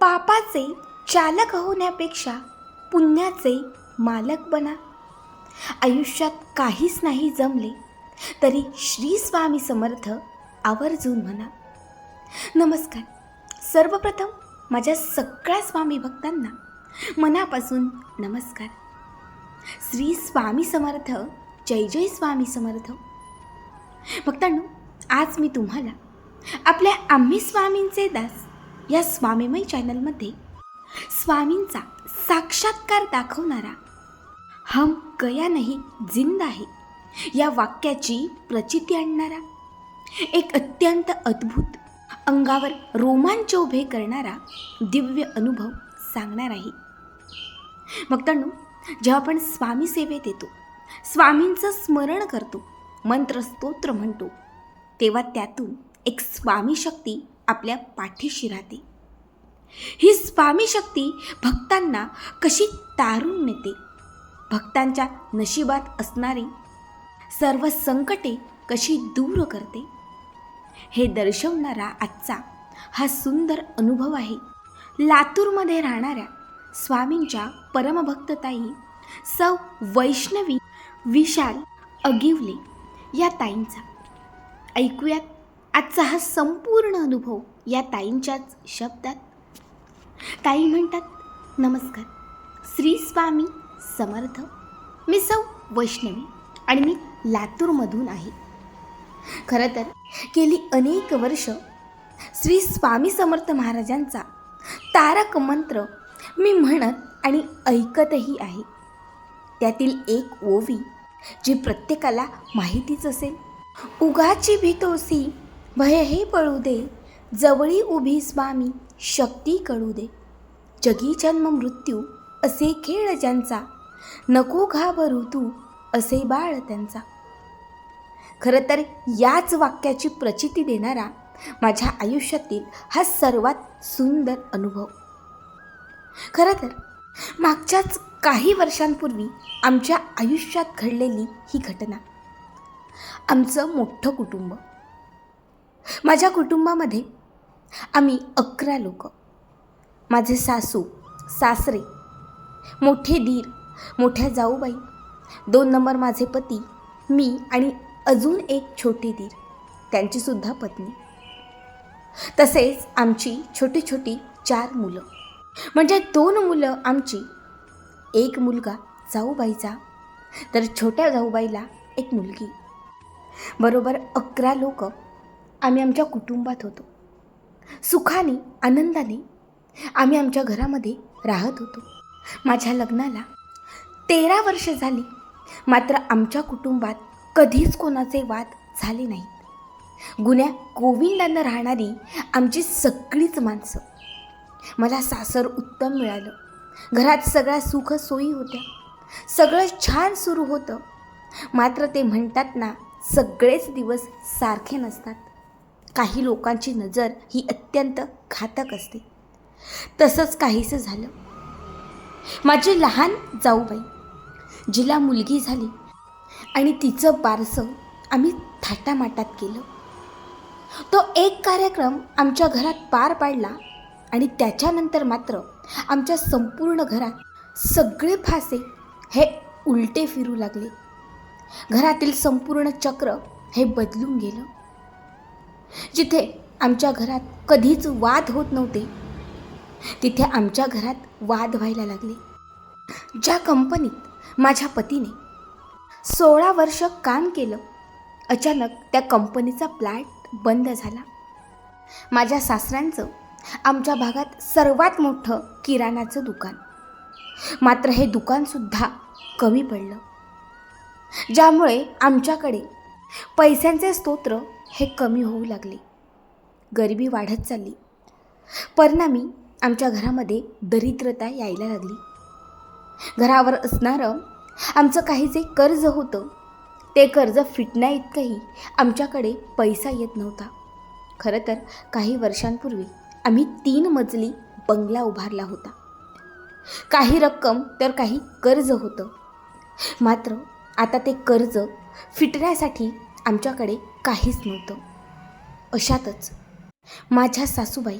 पापाचे चालक होण्यापेक्षा पुण्याचे मालक बना. आयुष्यात काहीच नाही जमले तरी श्री स्वामी समर्थ आवर्जून म्हणा. नमस्कार. सर्वप्रथम माझ्या सगळ्या स्वामी भक्तांना मनापासून नमस्कार. श्री स्वामी समर्थ जय जय स्वामी समर्थ. भक्तांनो आज मी तुम्हाला आपल्या आम्ही स्वामींचे दास या स्वामीमय चॅनलमध्ये स्वामींचा साक्षात्कार दाखवणारा हम गया नाही जिंदा आहे या वाक्याची प्रचिती आणणारा एक अत्यंत अद्भुत अंगावर रोमांच उभे करणारा दिव्य अनुभव सांगणार आहे. भक्तांनो जेव्हा आपण स्वामी सेवेत येतो स्वामींचं स्मरण करतो मंत्रस्तोत्र म्हणतो तेव्हा त्यातून एक स्वामी शक्ती आपल्या पाठीशी राहते. ही स्वामी शक्ती भक्तांना कशी तारून नेते? भक्तांच्या नशिबात असणारी सर्व संकटे कशी दूर करते? हे दर्शवणारा आजचा हा सुंदर अनुभव आहे. लातूरमध्ये राहणाऱ्या स्वामींच्या परमभक्तताई सौ वैष्णवी विशाल अगिवले या ताईंचा. ऐकूयात आजचा हा संपूर्ण अनुभव या ताईंच्याच शब्दात. ताई म्हणतात नमस्कार. श्री स्वामी समर्थ. मी सौ वैष्णवी आणि मी लातूरमधून आहे. खरं तर गेली अनेक वर्ष श्री स्वामी समर्थ महाराजांचा तारक मंत्र मी म्हणत आणि ऐकतही आहे. त्यातील एक ओवी जी प्रत्येकाला माहितीच असेल. उगाची भीतोसी भयही पळू दे. जवळी उभी स्वामी शक्ती कळू दे. जगी जन्म मृत्यू असे खेळ ज्यांचा. नको घाबरू तू असे बाळ त्यांचा. खरं तर याच वाक्याची प्रचिती देणारा माझ्या आयुष्यातील हा सर्वात सुंदर अनुभव. खरं तर मागच्याच काही वर्षांपूर्वी आमच्या आयुष्यात घडलेली ही घटना. आमचं मोठं कुटुंब. माझ्या कुटुंबामध्ये आम्ही अकरा लोक. माझे सासू सासरे मोठे दीर मोठ्या जाऊबाई दोन नंबर माझे पती मी आणि अजून एक छोटे दीर त्यांचीसुद्धा पत्नी. तसेच आमची छोटी छोटी चार मुलं. म्हणजे दोन मुलं आमची. एक मुलगा जाऊबाईचा तर छोट्या जाऊबाईला एक मुलगी. बरोबर अकरा लोक. आम्ही आमच्या कुटुंबात होतो. सुखाने आनंदाने आम्ही आमच्या घरामध्ये राहत होतो. माझ्या लग्नाला तेरा वर्ष झाली. मात्र आमच्या कुटुंबात कधीच कोणाचे वाद झाले नाहीत. गुन्ह्या गोविंदांना राहणारी आमची सगळीच माणसं. मला सासर उत्तम मिळालं. घरात सगळ्या सुख सोयी होत्या. सगळं छान सुरू होतं. मात्र ते म्हणतात ना सगळेच दिवस सारखे नसतात. काही लोकांची नजर ही अत्यंत घातक असते. तसंच काहीसं झालं. माझी लहान जाऊबाई जिला मुलगी झाली आणि तिचं बारसं आम्ही थाटामाटात केलं. तो एक कार्यक्रम आमच्या घरात पार पाडला आणि त्याच्यानंतर मात्र आमच्या संपूर्ण घरात सगळे फासे हे उलटे फिरू लागले. घरातील संपूर्ण चक्र हे बदलून गेलं. जिथे आमच्या घरात कधीच वाद होत नव्हते तिथे आमच्या घरात वाद व्हायला लागले. ज्या कंपनीत माझ्या पतीने सोळा वर्ष काम केलं अचानक त्या कंपनीचा प्लॅट बंद झाला. माझ्या सासऱ्यांचं आमच्या भागात सर्वात मोठं किराणाचं दुकान. मात्र हे दुकानसुद्धा कमी पडलं. ज्यामुळे आमच्याकडे पैशांचे स्तोत्र हे कमी होऊ लागले. गरिबी वाढत चालली. परिणामी आमच्या घरामध्ये दरिद्रता यायला लागली. घरावर असणारं आमचं काही जे कर्ज होतं ते कर्ज फिटण्या इतकंही आमच्याकडे पैसा येत नव्हता. खरं तर काही वर्षांपूर्वी आम्ही तीन मजली बंगला उभारला होता. काही रक्कम तर काही कर्ज होतं. मात्र आता ते कर्ज फिटण्यासाठी आमच्याकडे काहीच नव्हतं. अशातच माझ्या सासूबाई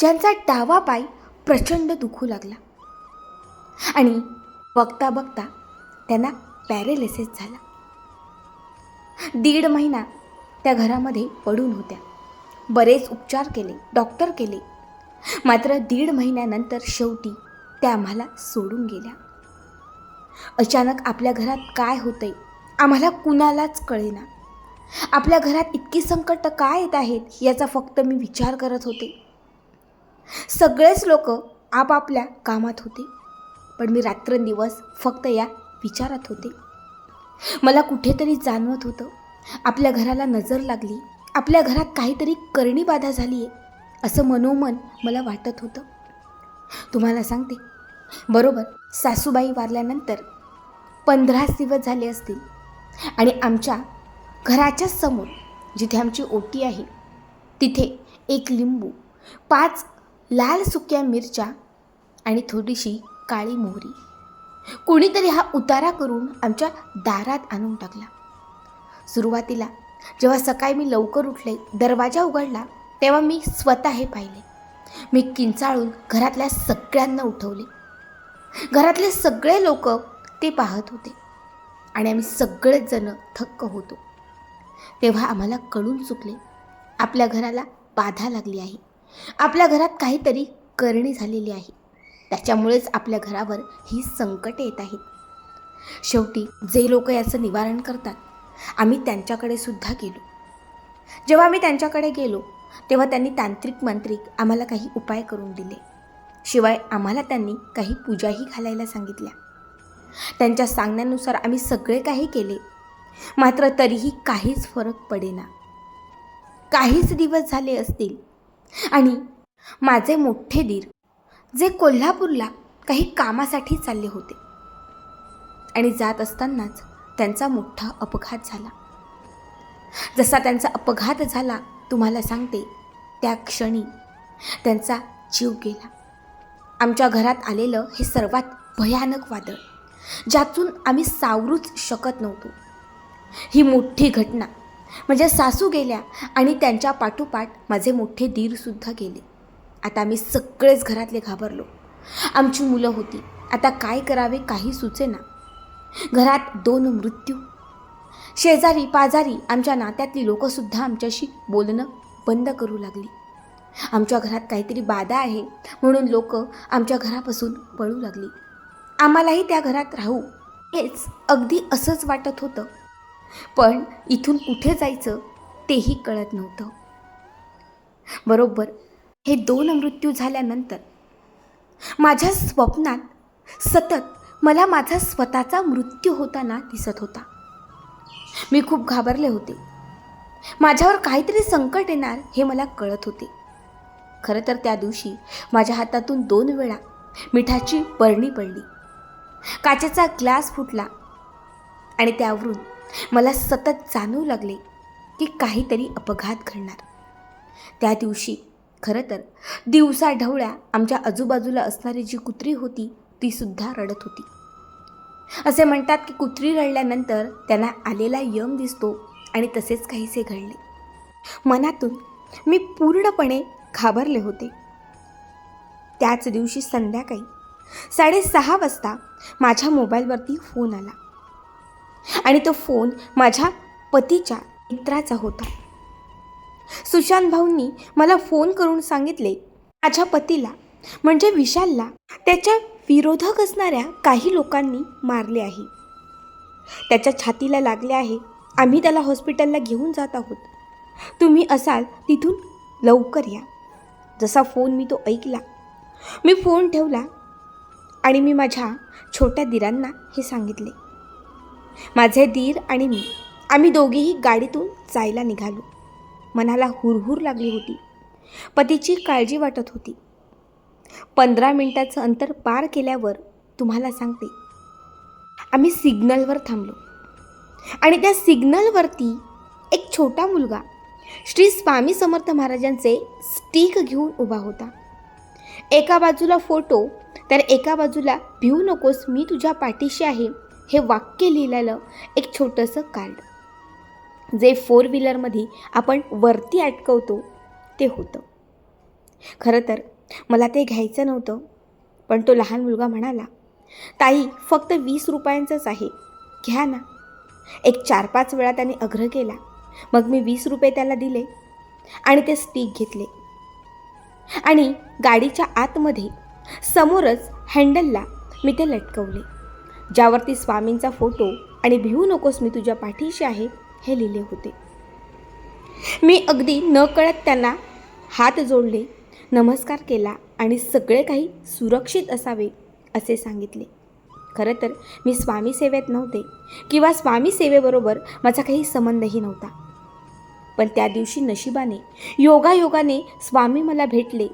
ज्यांचा डावा पाय प्रचंड दुखू लागला आणि बघता बघता त्यांना पॅरेलिसिस झाला. दीड महिना त्या घरामध्ये पडून होत्या. बरेच उपचार केले डॉक्टर केले. मात्र दीड महिन्यानंतर शेवटी त्या आम्हाला सोडून गेल्या. अचानक आपल्या घरात काय होतंय आम्हाला कुणालाच कळेना. आपल्या घरात इतकी संकट काय येत आहेत याचा फक्त मी विचार करत होते. सगळेच लोक आपापल्या कामात होते. पण मी रात्रंदिवस फक्त या विचारात होते. मला कुठेतरी जाणवत होतं आपल्या घराला नजर लागली आपल्या घरात काहीतरी करणी बाधा झाली आहे असं मनोमन मला वाटत होतं. तुम्हाला सांगते बरोबर सासूबाई वारल्यानंतर पंधराच दिवस झाले असतील. आणि आमच्या घराच्या समोर जिथे आमची ओटी आहे तिथे एक लिंबू पाच लाल सुक्या मिरच्या आणि थोडीशी काळी मोहरी. कोणीतरी हा उतारा करून आमच्या दारात आणून टाकला. सुरुवातीला जेव्हा सकाळी मी लवकर उठले दरवाजा उघडला तेव्हा मी स्वतः हे पाहिले. मी किंचाळून घरातल्या सगळ्यांना उठवले. घरातले सगळे लोक ते पाहत होते. आणि आम्ही सगळेच जण थक्क होतो. तेव्हा आम्हाला कळून चुकले आपल्या घराला बाधा लागली आहे. आपल्या घरात काहीतरी करणी झालेली आहे. त्याच्यामुळेच आपल्या घरावर ही संकटे येत आहेत. शेवटी जे लोक याचं निवारण करतात आम्ही त्यांच्याकडे सुद्धा गेलो. जेव्हा आम्ही त्यांच्याकडे गेलो तेव्हा त्यांनी तांत्रिक मांत्रिक आम्हाला काही उपाय करून दिले. शिवाय आम्हाला त्यांनी काही पूजाही घालायला सांगितल्या. त्यांच्या सांगण्यानुसार आम्ही सगळे काही केले. मात्र तरीही काहीच फरक पडेना. काहीच दिवस झाले असतील. आणि माझे मोठे दीर जे कोल्हापूरला काही कामासाठी चालले होते आणि जात असतानाच त्यांचा मोठा अपघात झाला. जसा त्यांचा अपघात झाला तुम्हाला सांगते त्या क्षणी त्यांचा जीव गेला. आमच्या घरात आलेलं हे सर्वात भयानक वादळ. ज्यातून आम्ही सावरूच शकत नव्हतो. ही मोठी घटना म्हणजे सासू गेल्या आणि त्यांच्या पाठोपाठ माझे मोठे दीरसुद्धा गेले. आता आम्ही सगळेच घरातले घाबरलो. आमची मुलं होती. आता काय करावे काही सुचेना. घरात दोन मृत्यू. शेजारी पाजारी आमच्या नात्यातली लोकंसुद्धा आमच्याशी बोलणं बंद करू लागली. आमच्या घरात काहीतरी बाधा आहे म्हणून लोक आमच्या घरापासून पळू लागली. आम्हालाही त्या घरात राहू. हेच अगदी असंच वाटत होतं. पण इथून कुठे जायचं तेही कळत नव्हतं. बरोबर हे दोन मृत्यू झाल्यानंतर माझ्या स्वप्नात सतत मला माझा स्वतःचा मृत्यू होताना दिसत होता. मी खूप घाबरले होते. माझ्यावर काहीतरी संकट येणार हे मला कळत होते. खरं तर त्या दिवशी माझ्या हातातून दोन वेळा मिठाची बरणी पडली. काचेचा ग्लास फुटला आणि त्यावरून मला सतत जाणवू लागले की काहीतरी अपघात घडणार. त्या दिवशी खरं तर दिवसा ढवळ्या आमच्या आजूबाजूला असणारी जी कुत्री होती तीसुद्धा रडत होती. असे म्हणतात की कुत्री रडल्यानंतर त्यांना आलेला यम दिसतो आणि तसेच काहीसे घडले. मनातून मी पूर्णपणे घाबरले होते. त्याच दिवशी संध्याकाळी साडेसहा वाजता माझ्या मोबाईलवरती फोन आला. आणि तो फोन माझ्या पतीच्या मित्राचा होता. सुशांत भाऊंनी मला फोन करून सांगितले माझ्या पतीला म्हणजे विशालला त्याच्या विरोधक असणाऱ्या काही लोकांनी मारले आहे. त्याच्या छातीला लागले आहे. आम्ही त्याला हॉस्पिटलला घेऊन जात आहोत. तुम्ही असाल तिथून लवकर या. जसा फोन मी तो ऐकला मी फोन ठेवला आणि मी माझ्या छोट्या दिरांना हे सांगितले. माझे दीर आणि मी आम्ही दोघेही गाडीतून जायला निघालो. मनाला हुरहुर लागली होती. पतीची काळजी वाटत होती. पंधरा मिनिटाचं अंतर पार केल्यावर तुम्हाला सांगते. आम्ही सिग्नलवर थांबलो. आणि त्या सिग्नलवरती एक छोटा मुलगा श्री स्वामी समर्थ महाराजांचे स्टिक घेऊन उभा होता. एका बाजूला फोटो तर एका बाजूला भिवू नकोस मी तुझ्या पाठीशी आहे हे वाक्य लिहिलेलं एक छोटंसं कार्ड जे फोर व्हीलरमध्ये आपण वरती अटकवतो ते होतं. खरं तर मला ते घ्यायचं नव्हतं पण तो लहान मुलगा म्हणाला ताई फक्त वीस रुपयांचंच आहे घ्या ना. एक चार पाच वेळा त्याने आग्रह केला. मग मी वीस रुपये त्याला दिले आणि ते स्टिक घेतले. आणि गाडीच्या आतमध्ये समोरच हँडलला मी ते लटकवले. ज्यावरती स्वामींचा फोटो आणि भिवू नकोस मी तुझ्या पाठीशी आहे हे लिहिले होते. मी अगदी न कळत त्यांना हात जोडले नमस्कार केला आणि सगळे काही सुरक्षित असावे असे सांगितले. खरं तर मी स्वामी सेवेत नव्हते किंवा स्वामी सेवेबरोबर माझा काही संबंधही नव्हता. पण त्या दिवशी नशिबाने योगायोगाने स्वामी मला भेटले.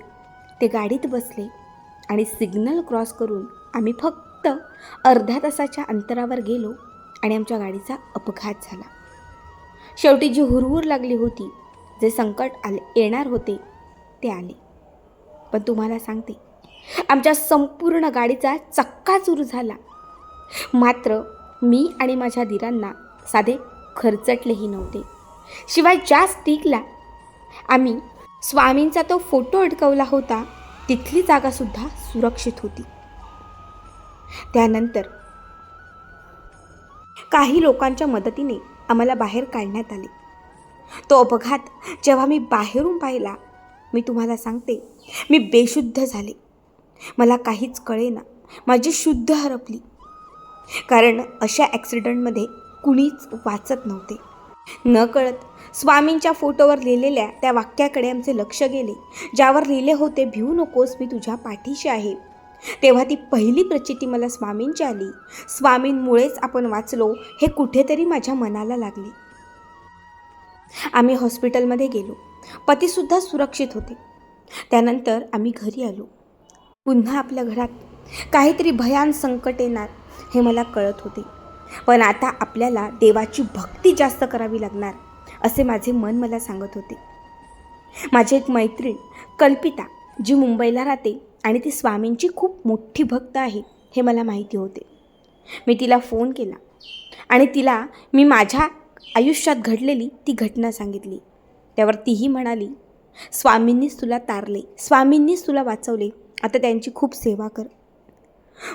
ते गाडीत बसले आणि सिग्नल क्रॉस करून आम्ही फक्त अर्ध्या तासाच्या अंतरावर गेलो आणि आमच्या गाडीचा अपघात झाला. शेवटी जी हुरहुर लागली होती जे संकट आले येणार होते ते आले. पण तुम्हाला सांगते आमच्या संपूर्ण गाडीचा चक्काचूर झाला. मात्र मी आणि माझ्या धीरांना साधे खर्चटलेही नव्हते. शिवाय ज्या स्टिकला आम्ही स्वामींचा तो फोटो अडकवला होता तिथली जागासुद्धा सुरक्षित होती. त्यानंतर काही लोकांच्या मदतीने आम्हाला बाहेर काढण्यात आले. तो अपघात जेव्हा मी बाहेरून पाहिला मी तुम्हाला सांगते मी बेशुद्ध झाले. मला काहीच कळेना माझी शुद्ध हरपली. कारण अशा ॲक्सिडेंटमध्ये कुणीच वाचत नव्हते. न कळत स्वामींच्या फोटोवर लिहिलेल्या त्या वाक्याकडे आमचे लक्ष गेले. ज्यावर लिहिले होते भिवू नकोस मी तुझ्या पाठीशी आहे. तेव्हा ती पहिली प्रचिती मला स्वामींची आली. स्वामींमुळेच आपण वाचलो हे कुठेतरी माझ्या मनाला लागले. आम्ही हॉस्पिटलमध्ये गेलो. पतीसुद्धा सुरक्षित होते. त्यानंतर आम्ही घरी आलो. पुन्हा आपल्या घरात काहीतरी भयान संकट येणार हे मला कळत होते. पण आता आपल्याला देवाची भक्ती जास्त करावी लागणार असे माझे मन मला सांगत होते. माझी एक मैत्रीण कल्पिता जी मुंबईला राहते आणि ती स्वामींची खूप मोठी भक्त आहे हे मला माहिती होते. मी तिला फोन केला आणि तिला मी माझ्या आयुष्यात घडलेली ती घटना सांगितली. त्यावर तीही म्हणाली स्वामींनीच तुला तारले स्वामींनीच तुला वाचवले आता त्यांची खूप सेवा कर.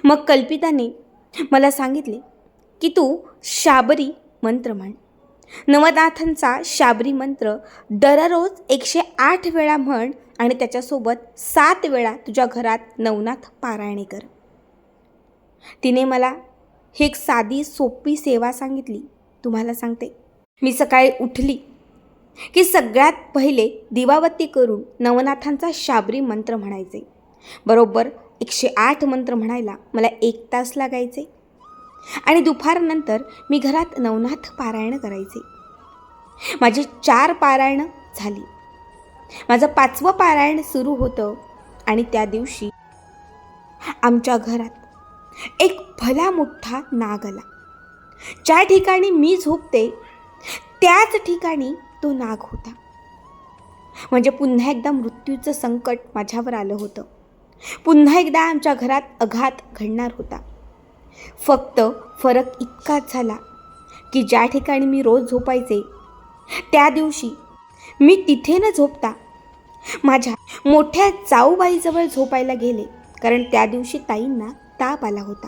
मग कल्पिताने मला सांगितले की तू शाबरी मंत्र म्हण. नवनाथांचा शाबरी मंत्र दररोज एकशे आठ वेळा म्हण आणि त्याच्यासोबत सात वेळा तुझ्या घरात नवनाथ पारायणे कर. तिने मला ही एक साधी सोपी सेवा सांगितली. तुम्हाला सांगते. मी सकाळी उठली की सगळ्यात पहिले दिवाबत्ती करून नवनाथांचा शाबरी मंत्र म्हणायचे. बरोबर एकशे आठ मंत्र म्हणायला मला एक तास लागायचे. आणि दुपारनंतर मी घरात नवनाथ पारायण करायचे. माझी चार पारायणं झाली. माझं पाचवं पारायण सुरू होतं आणि त्या दिवशी आमच्या घरात एक भला मोठा नाग आला. ज्या ठिकाणी मी झोपते त्याच ठिकाणी तो नाग होता. म्हणजे पुन्हा एकदा मृत्यूचं संकट माझ्यावर आलं होतं. पुन्हा एकदा आमच्या घरात अघात घडणार होता. फक्त फरक इतकाच झाला की ज्या ठिकाणी मी रोज झोपायचे त्या दिवशी मी तिथे न झोपता माझ्या मोठ्या जाऊबाईजवळ झोपायला गेले कारण त्या दिवशी ताईंना ताप आला होता.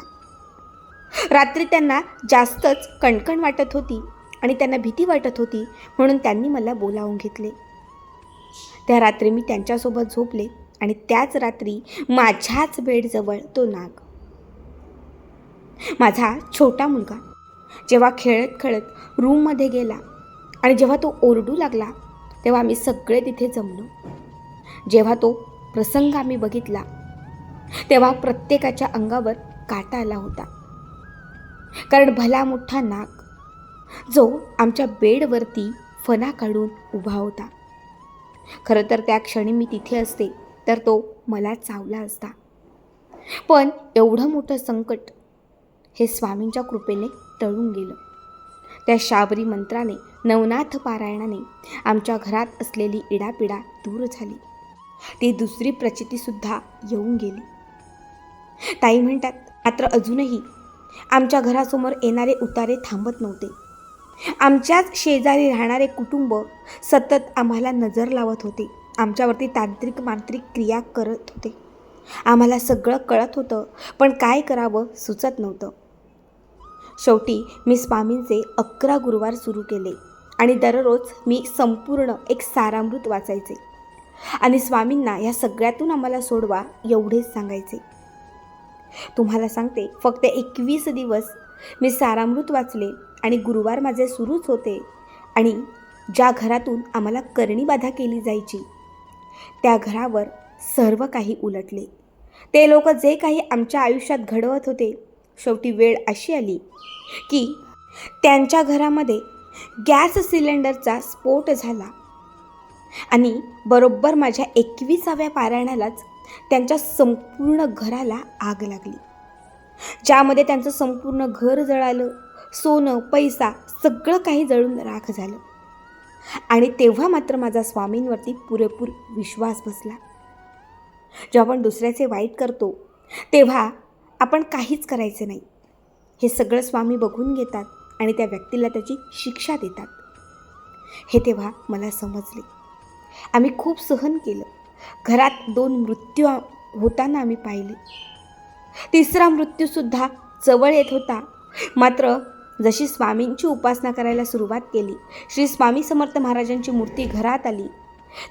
रात्री त्यांना जास्तच कणकण वाटत होती आणि त्यांना भीती वाटत होती म्हणून त्यांनी मला बोलावून घेतले. त्या रात्री मी त्यांच्यासोबत झोपले आणि त्याच रात्री माझ्याच बेडजवळ तो नाग माझा छोटा मुलगा. जेव्हा खेळत खेळत रूममध्ये गेला आणि जेव्हा तो ओरडू लागला तेव्हा आम्ही सगळे तिथे जमलो. जेव्हा तो प्रसंग आम्ही बघितला तेव्हा प्रत्येकाच्या अंगावर काटा आला होता. कारण भला मोठा नाक जो आमच्या बेडवरती फणा काढून उभा होता. खरं तर त्या क्षणी मी तिथे असते तर तो मला चावला असता. पण एवढं मोठं संकट हे स्वामींच्या कृपेने टळून गेलं. त्या शाबरी मंत्राने नवनाथ पारायणाने आमच्या घरात असलेली इडापिडा दूर झाली. ती दुसरी प्रचितीसुद्धा येऊन गेली. ताई म्हणतात मात्र अजूनही आमच्या घरासमोर येणारे उतारे थांबत नव्हते. आमच्याच शेजारी राहणारे कुटुंब सतत आम्हाला नजर लावत होते. आमच्यावरती तांत्रिक मांत्रिक क्रिया करत होते. आम्हाला सगळं कळत होतं पण काय करावं सुचत नव्हतं. शेवटी मी स्वामींचे अकरा गुरुवार सुरू केले आणि दररोज मी संपूर्ण एक सारामृत वाचायचे. आणि स्वामींना या सगळ्यातून आम्हाला सोडवा एवढेच सांगायचे. तुम्हाला सांगते फक्त एकवीस दिवस मी सारामृत वाचले आणि गुरुवार माझे सुरूच होते आणि ज्या घरातून आम्हाला करणीबाधा केली जायची त्या घरावर सर्व काही उलटले. ते लोक जे काही आमच्या आयुष्यात घडवत होते शेवटी वेळ अशी आली की त्यांच्या घरामध्ये गॅस सिलेंडरचा स्फोट झाला. आणि बरोबर माझ्या एकविसाव्या पारायणालाच त्यांच्या संपूर्ण घराला आग लागली. ज्यामध्ये त्यांचं संपूर्ण घर जळालं सोनं पैसा सगळं काही जळून राख झालं. आणि तेव्हा मात्र माझा स्वामींवरती पुरेपूर विश्वास बसला. जेव्हा आपण दुसऱ्याचे वाईट करतो तेव्हा आपण काहीच करायचे नाही. हे सगळं स्वामी बघून घेतात आणि त्या व्यक्तीला त्याची शिक्षा देतात. हे तेव्हा मला समजले. आम्ही खूप सहन केलं. घरात दोन मृत्यू होताना आम्ही पाहिले. तिसरा मृत्यूसुद्धा जवळ येत होता. मात्र जशी स्वामींची उपासना करायला सुरुवात केली श्री स्वामी समर्थ महाराजांची मूर्ती घरात आली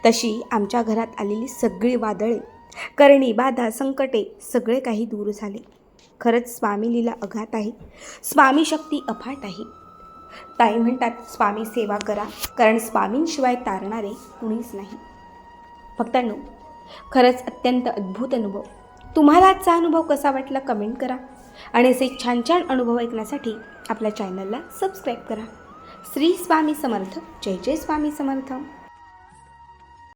तशी आमच्या घरात आलेली सगळी वादळे करणी बाधा संकटे सगळे काही दूर झाले. खरंच स्वामीलीला अघात आहे. स्वामी शक्ती अफाट आहे. ताई म्हणतात स्वामी सेवा करा कारण स्वामींशिवाय तारणारे कुणीच नाही. भक्तांनो खरंच अत्यंत अद्भुत अनुभव. तुम्हाला आजचा अनुभव कसा वाटला कमेंट करा. आणि असे छान छान अनुभव ऐकण्यासाठी आपल्या चॅनलला सबस्क्राईब करा. श्री स्वामी समर्थ जय जय स्वामी समर्थ.